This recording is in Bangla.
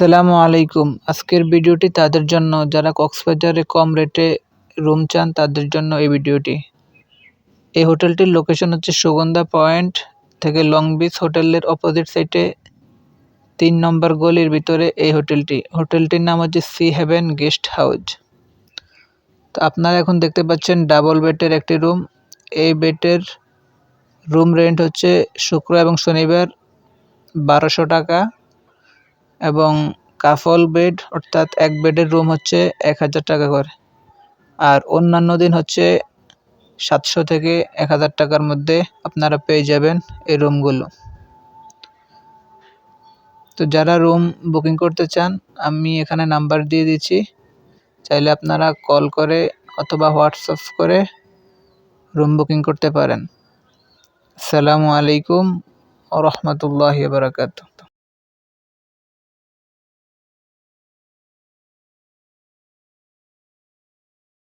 আসসালামু আলাইকুম। আজকের ভিডিওটি তাদের জন্য, যারা কক্সবাজারে কম রেটে রুম চান, তাদের জন্য এই ভিডিওটি। এই হোটেলটির লোকেশন হচ্ছে সুগন্ধা পয়েন্ট থেকে লং বিচ হোটেলের অপোজিট সাইডে তিন নম্বর গলির ভিতরে এই হোটেলটি। হোটেলটির নাম হচ্ছে সি হেভেন গেস্ট হাউস তো আপনারা এখন দেখতে পাচ্ছেন ডাবল বেডের একটি রুম। এই বেডের রুম রেন্ট হচ্ছে শুক্র এবং শনিবার বারোশো টাকা। এবং কাফল বেড অর্থাৎ এক বেডের রুম হচ্ছে এক হাজার টাকা করে। আর অন্যান্য দিন হচ্ছে সাতশো থেকে এক হাজার টাকার মধ্যে আপনারা পেয়ে যাবেন এই রুমগুলো তো যারা রুম বুকিং করতে চান, আমি এখানে নাম্বার দিয়ে দিচ্ছি। চাইলে আপনারা কল করে অথবা হোয়াটসঅ্যাপ করে রুম বুকিং করতে পারেন। আসসালামু আলাইকুম ও রহমতুল্লাহ বারাকাতু